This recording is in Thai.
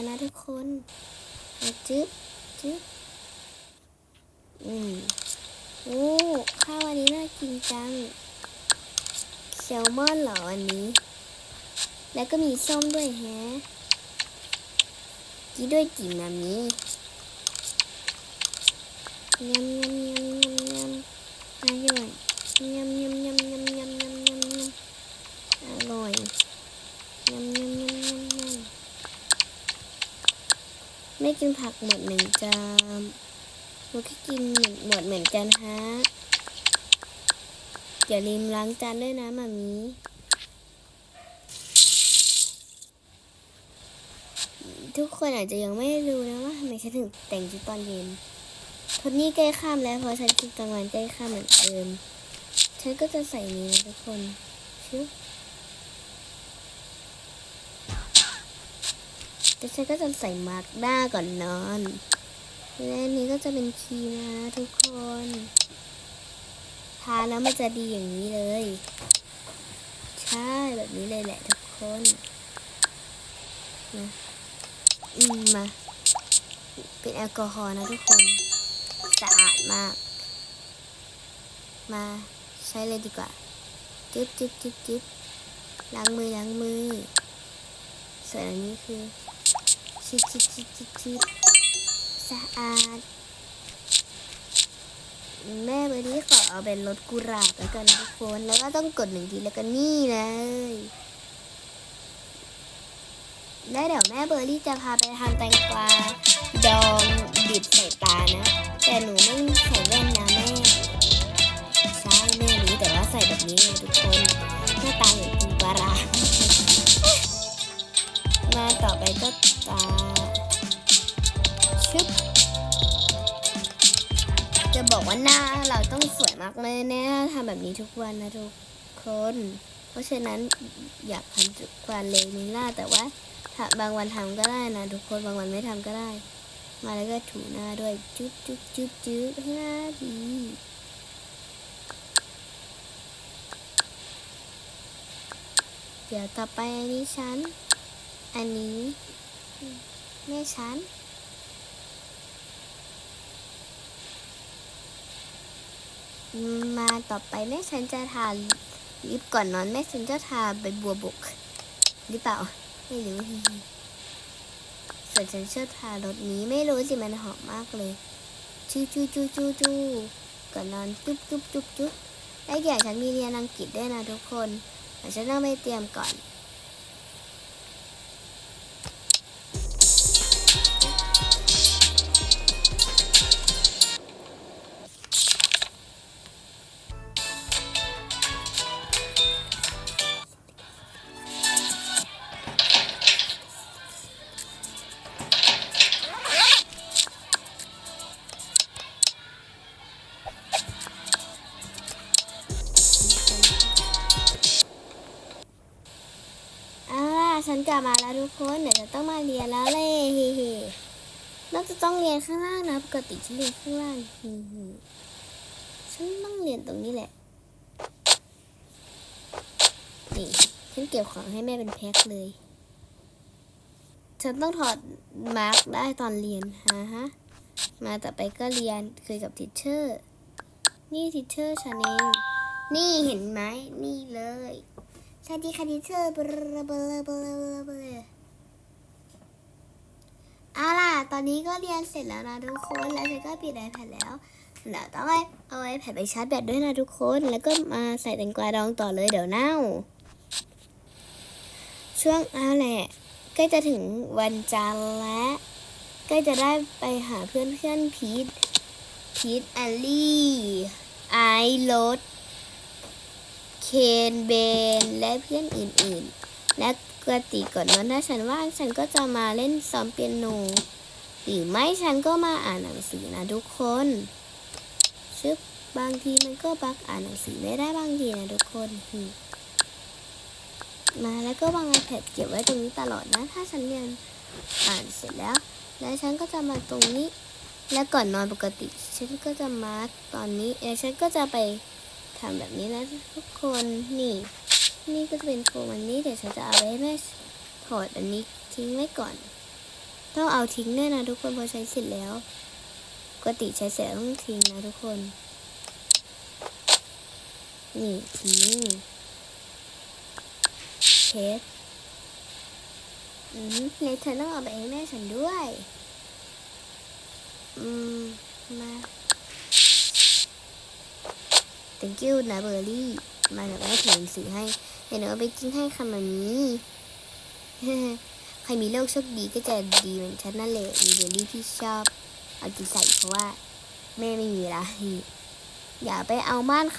แล้วนะทุกคนจึ๊บจึ๊บอืมโอ้ข้าววันนี้น่ากินจังแซลมอนเหรอวันนี้ แล้วก็มีส้มด้วยแฮะกินด้วยกี่มามียำยำยำยำ กินผักหมดเหนึ่งจานหนูแค่กินหมดเหมือนกันฮะอย่าลืมล้างจานด้วยนะมามีทุกคนอาจจะยังไม่รู้นะว่าทำไมฉันถึงแต่งชุดตอนเย็นพราะนี่ใกล้ค่ำแล้วเพราะฉันกินกลางวันใกล้ค่ำเหมือนเดิม ฉันก็จะใส่นี้นะทุกคนชึบ แต่ฉันก็จะใส่มาร์กหน้าก่อนนอน และนนี้ก็จะเป็นครีมนะทุกคน ทาแล้วมันจะดีอย่างนี้เลย ใช่แบบนี้เลยแหละทุกคนนะอืมมา เป็นแอลกอฮอล์นะทุกคน สะอาดมาก มาใช้เลยดีกว่า จิ๊บจิ๊บจิ๊บจิ๊บล้างมือล้างมือส่วนอันนี้คือ ชิดชิดชิดชิดชิดสะอาด แม่วันนี้ขอเอาเป็นรสกุหลาบแล้วกันทุกคน แล้วก็ต้องกดหนึ่งทีแล้วก็นี่เลยแล้วเดี๋ยวแม่เบอร์รี่จะพาไปทำแตงกวาดองดิบใส่ตานะ แต่หนูไม่ใส่แว่นนะแม่ใช่แม่รู้แต่ว่าใส่แบบนี้เลยทุกคนหน้าตาเหมือนปูปลาร้ามาต่อไปก็ เราต้องสวยมากเลยแน่ทำแบบนี้ทุกวันนะทุกคน เพราะฉะนั้นอยากทำทุกวันเลยมิล่าแต่ว่าถ้าบางวันทำก็ได้นะทุกคนบางวันไม่ทำก็ได้ มาแล้วก็ถูหน้าด้วยจุ๊บจุ๊บจุ๊บจุ๊บให้หน้าดีเดี๋ยวต่อไปอันนี้ฉันอันนี้แม่ฉัน มาต่อไปแม่ฉันจะทาลิปก่อนนอนแม่ฉันจะทาใบบัวบก หรือเปล่า ไม่รู้ส่วนฉันชอบทารสนี้ไม่รู้สิมันหอมมากเลยจูจูจูจูจูก่อนนอนจุ๊บจุ๊บจุ๊บจุ๊บและอย่ฉันมีเรียนอังกฤษด้วยนะทุกคนฉันต้องไปเตรียมก่อน นกลับมาแล้วทุกคนเดี๋ยวจะต้องมาเรียนแล้วเลยเฮ้เฮ้น่าจะต้องเรียนข้างล่างนะปกติฉันเรียนข้างล่างเฮ้เฮ้ฉันต้องเรียนตรงนี้แหละนี่ฉันเก็บของให้แม่เป็นแพ็คเลย ฉันต้องถอดมาร์กได้ตอนเรียนฮะฮะมาต่อไปก็เรียนคุยกับทิชเชอร์ นี่ทิชเชอร์ฉันเองนี่เห็นไหมนี่เลย สวัสดีค่ะทิเชอร์เบลอเบลอเบลอเบลอเบลอเอาล่ะ ตอนนี้ก็เรียนเสร็จแล้วนะทุกคน แล้วฉันก็ปิด iPad แล้วเดี๋ยวต้องเอา iPad ไปชาร์จแบตด้วยนะทุกคน แล้วก็มาใส่แตงกวาดองต่อเลยเดี๋ยวเน่า ช่วงเอาแหละใกล้จะถึงวันจันทร์และใกล้จะได้ไปหาเพื่อนเพื่อนพีทพีทแอลลี่ ไอโรสเคนเบน และเพื่อนอื่นๆ และปกติก่อนนอนถ้าฉันว่างฉันก็จะมาเล่นซ้อมเปียโนหรือไม่ฉันก็มาอ่านหนังสือนะทุกคนชึบบางทีมันก็บักอ่านหนังสือไม่ได้บางทีนะทุกคนมมาแล้วก็วาง iPad เก็บไว้ตรงนี้ตลอดนะ ถ้าฉันเรียนอ่านเสร็จแล้ว แล้วฉันก็จะมาตรงนี้ และก่อนนอนปกติ ฉันก็จะมาร์กตอนนี้แล้วฉันก็จะไป ทำแบบนี้นะทุกคนนี่ นี่ก็จะเป็นโฟมอันนี้เดี๋ยวฉันจะเอาไว้ให้แม่ถอดอันนี้ทิ้งไว้ก่อน ต้องเอาทิ้งด้วยนะทุกคนพอใช้เสร็จแล้วปกติใช้เสร็จต้องทิ้งนะทุกคน นี่ทิ้งเช็ดอืมเลยเธอต้องเอาไปให้แม่ฉันด้วย อืม มา thank you นะเบอร์รี่มาเดี๋ยวแม่ถือหนังสือให้เดี๋ยวหนูเอาไปกินให้ค่ะมามีใครมีโรคโชคดีก็จะดีเหมือนฉันนั่นแหละมีเบอร์รี่ที่ชอบเอากินใส่เพราะว่าแม่ไม่มีละอย่าไปเอาม่านค่ะ